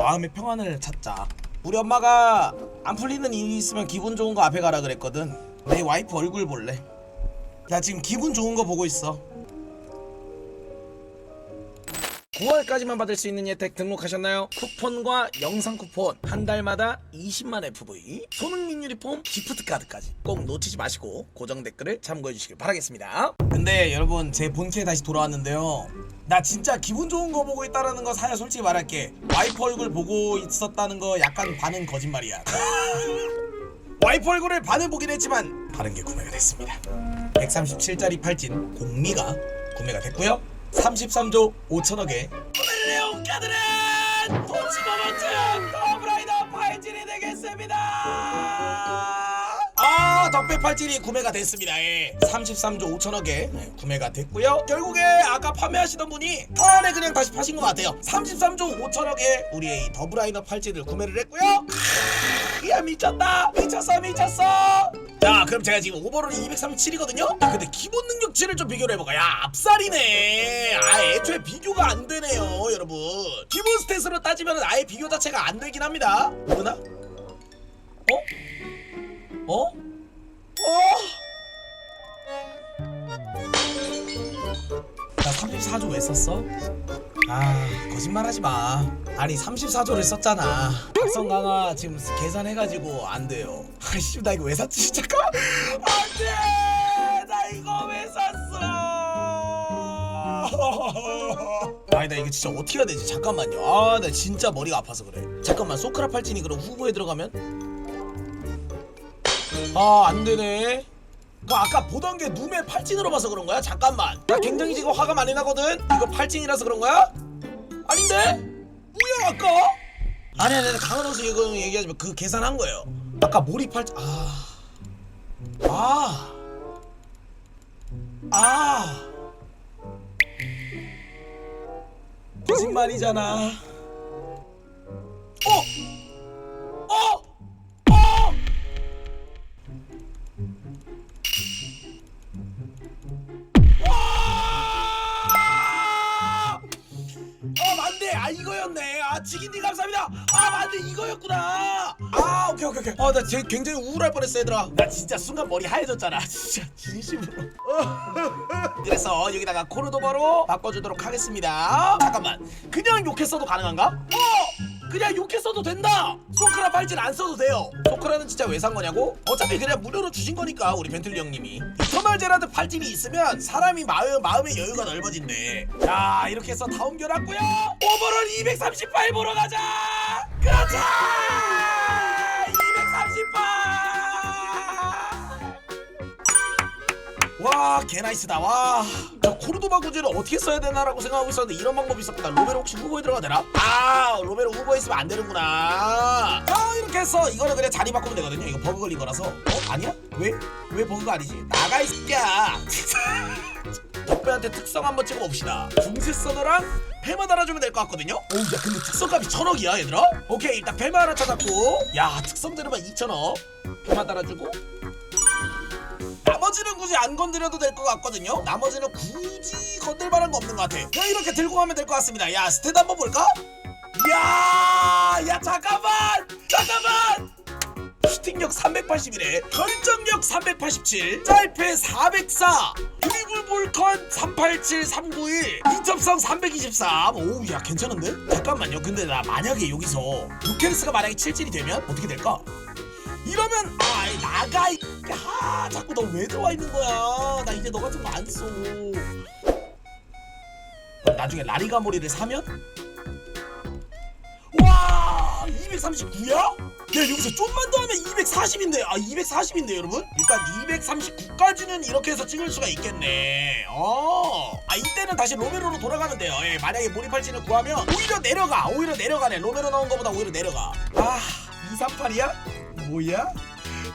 마음의 평안을 찾자. 우리 엄마가 안 풀리는 일이 있으면 기분 좋은 거 앞에 가라 그랬거든. 내 와이프 얼굴 볼래. 나 지금 기분 좋은 거 보고 있어. 9월까지만 받을 수 있는 혜택 등록하셨나요? 쿠폰과 영상 쿠폰 한 달마다 20만 FV 손흥민 유니폼 기프트 카드까지 꼭 놓치지 마시고 고정 댓글을 참고해 주시길 바라겠습니다. 근데 여러분 제 본캐에 다시 돌아왔는데요. 나 진짜 기분 좋은 거 보고 있다라는 거 사야 솔직히 말할게. 와이프 얼굴 보고 있었다는 거 약간 반은 거짓말이야. 와이프 얼굴을 반을 보긴 했지만 다른 게 구매가 됐습니다. 137짜리 팔찐 공미가 구매가 됐고요. 33조 5천억에 레온 카드는 도치버먼트 더블라이더 팔찐이 되겠습니다. 아 덕배 팔찌이 구매가 됐습니다. 예. 33조 5천억에 네, 구매가 됐고요. 결국에 아까 판매하시던 분이 턴에 그냥 다시 파신 것 같아요. 33조 5천억에 우리의 이 더블라이너 팔찌를 구매를 했고요. 야 미쳤다 미쳤어 미쳤어 자 그럼 제가 지금 오버롤이 237이거든요 근데 기본 능력치를 좀 비교를 해볼까 야 앞살이네 아 애초에 비교가 안 되네요 여러분 기본 스탯으로 따지면 아예 비교 자체가 안 되긴 합니다 모르나? 어? 어? 어? 나 34조 왜 썼어? 아 거짓말하지 마. 아니 34조를 썼잖아. 각성 강화 지금 계산해가지고 안 돼요. 아씨 나 이거 왜 샀지 잠깐. 안돼 나 이거 왜 샀어? 아니 나 이거 진짜 어떻게 해야 되지? 잠깐만요. 아 나 진짜 머리가 아파서 그래. 잠깐만 소크라 팔찌니 그럼 후보에 들어가면? 아 안 되네. 그 아까 보던 게 룸의 팔찐으로 봐서 그런 거야? 잠깐만. 나 굉장히 지금 화가 많이 나거든. 이거 팔찐이라서 그런 거야? 아닌데? 뭐야 아까? 아니 아니 강원 선수 이거 얘기하지 마. 그 계산한 거예요. 아까 몰입 팔찐 아. 아. 아. 거짓말이잖아. 지긴님 감사합니다. 아 맞네 이거였구나. 아 오케이 오케이 오케이. 아나 굉장히 우울할 뻔했어 얘들아. 나 진짜 순간 머리 하얘졌잖아. 진짜 진심으로. 그래서 여기다가 코르도바로 바꿔주도록 하겠습니다. 잠깐만. 그냥 욕했어도 가능한가? 어! 그냥 욕했어도 된다! 소크라 팔찌는 안 써도 돼요. 소크라는 진짜 왜 산 거냐고? 어차피 그냥 무료로 주신 거니까 우리 벤틀리 형님이. 이터널 제라드 팔찌이 있으면 사람이 마음, 마음의 여유가 넓어진대. 자 이렇게 해서 다 옮겨놨고요! 오버롤 238 보러 가자! 그렇지 와 개나이스다. 와. 저 코르도바 구제를 어떻게 써야 되나라고 생각하고 있었는데 이런 방법이 있었구나. 로베로 혹시 후보에 들어가 되나? 아 로베로 후보에 있으면 안 되는구나. 자 이렇게 해서 이거는 그냥 자리 바꾸면 되거든요. 이거 버그 걸린 거라서. 어? 아니야? 왜? 왜 버그가 아니지? 나가 이 새끼야. 덕배한테 특성 한번 찍어봅시다. 중세 서너랑 패마 달아주면 될 것 같거든요? 오야 근데 특성값이 천억이야 얘들아? 오케이 일단 패마 하나 찾았고. 야 특성 들으면 2천억. 패마 달아주고 나머지는 굳이 안 건드려도 될 것 같거든요. 나머지는 굳이 건들 만한 거 없는 것 같아. 그냥 이렇게 들고 가면 될 것 같습니다. 야 스탯 한번 볼까? 야, 야 잠깐만, 잠깐만. 슈팅력 380이래. 결정력 387. 짤패 404. 드리블 볼컨 387 391. 인접성 323. 오우 야 괜찮은데? 잠깐만요. 근데 나 만약에 여기서 루케르스가 만약에 7질이 되면 어떻게 될까? 이러면 아이 나가 이 아, 자꾸 너 왜 들어와 있는 거야? 나 이제 너 같은 거 안 써. 나중에 라리가모리를 사면 와 239야? 야 여기서 좀만 더 하면 240인데 아 240인데 여러분? 일단 239까지는 이렇게 해서 찍을 수가 있겠네 어아 이때는 다시 로메로로 돌아가면 돼요 예, 만약에 몰입할지를 구하면 오히려 내려가 오히려 내려가네 로메로 나온 거보다 오히려 내려가 아 238이야? 뭐야?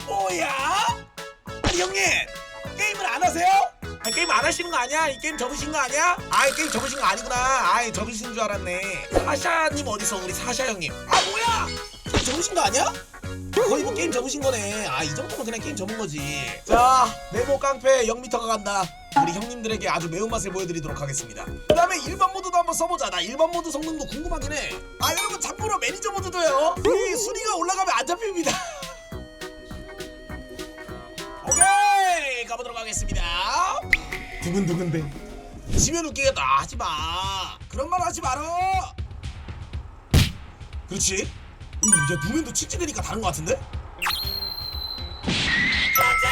뭐야? 아니 형님 게임을 안 하세요? 아, 게임 안 하시는 거 아니야? 이 게임 접으신 거 아니야? 아, 이 게임 접으신 거 아니구나. 아, 접으신 줄 알았네. 사샤님 어디서 우리 사샤 형님? 아, 뭐야? 접으신 거 아니야? 거의 뭐 게임 접으신 거네. 아 이 정도면 그냥 게임 접은 거지. 자 네모 깡패 0m가 간다. 우리 형님들에게 아주 매운맛을 보여드리도록 하겠습니다. 그 다음에 일반 모드도 한번 써보자. 나 일반 모드 성능도 궁금하긴 해. 아 여러분 참고로 매니저 모드도요. 이 순위가 올라가면 안 잡힙니다. 두근두근대. 지면 웃기겠다. 하지 마. 그런 말 하지 마라. 그렇지. 오, 야 누면도 칙칙되니까 다른 것 같은데? 짜잔!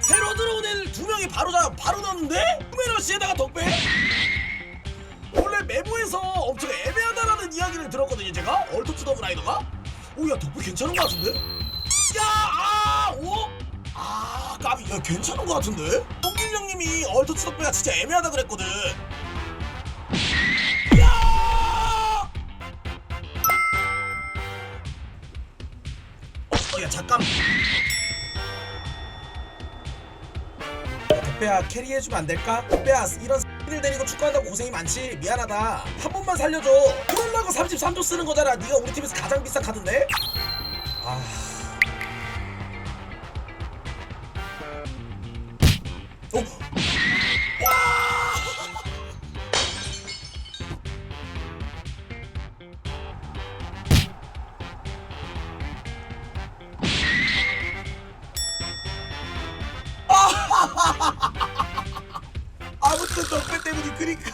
새로 들어온 애들 두 명이 바로 잡 바로 넣었는데? 후메러시에다가 덕배? 원래 메모에서 엄청 애매하다라는 이야기를 들었거든요 제가 얼토츠 더블 라이더가 오야 덕배 괜찮은 것 같은데? 야! 아! 오? 아 까비 야 괜찮은 것 같은데? 똥길 형님이 얼토츠 덕배가 진짜 애매하다 그랬거든 야! 어, 야 잠깐. 야, 덕배야 캐리해주면 안 될까? 덕배야 이런 X를 데리고 축구한다고 고생이 많지 미안하다 한 번만 살려줘 그러려고 33조 쓰는 거잖아 네가 우리 팀에서 가장 비싼 카드인데? 아... 그니까.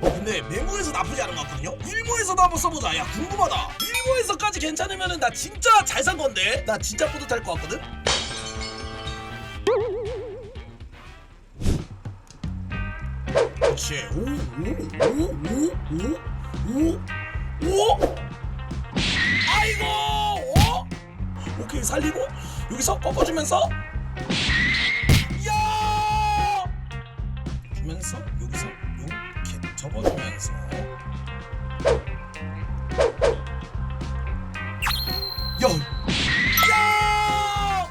어 근데 메모에서 나쁘지 않은 것 같거든요? 일모에서도 한번 써보자. 야 궁금하다. 일모에서까지 괜찮으면은 나 진짜 잘 산 건데? 나 진짜 뿌듯할 것 같거든? 그렇지 오오오오오오오? 아이고! 오 오케이 살리고? 여기서 꺾어주면서 접어주면서 야! 야!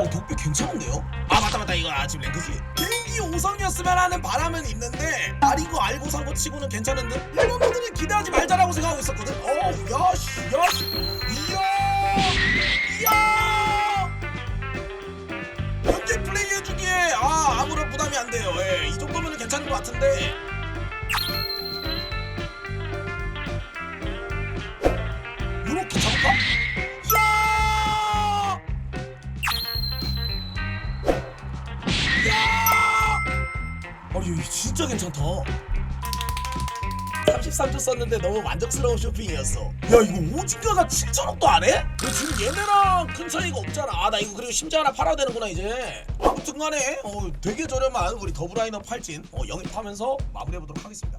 어 덕배 괜찮은데요? 아 맞다 맞다 이거 아 지금 랭크지 개인기 5성이었으면 하는 바람은 있는데 거 알고 산거 치고는 괜찮은데 일본 분들은 기대하지 말자라고 생각하고 있었거든 어우 야씨 야씨 진짜 괜찮다. 33조 썼는데 너무 만족스러운 쇼핑이었어. 야 이거 오징가가 7천원도 안 해? 너 지금 얘네랑 큰 차이가 없잖아. 아 나 이거 그리고 심지어 하나 팔아야 되는구나 이제. 아무튼 간에 어, 되게 저렴한 우리 더블라이너 팔진 어, 영입하면서 마무리해보도록 하겠습니다.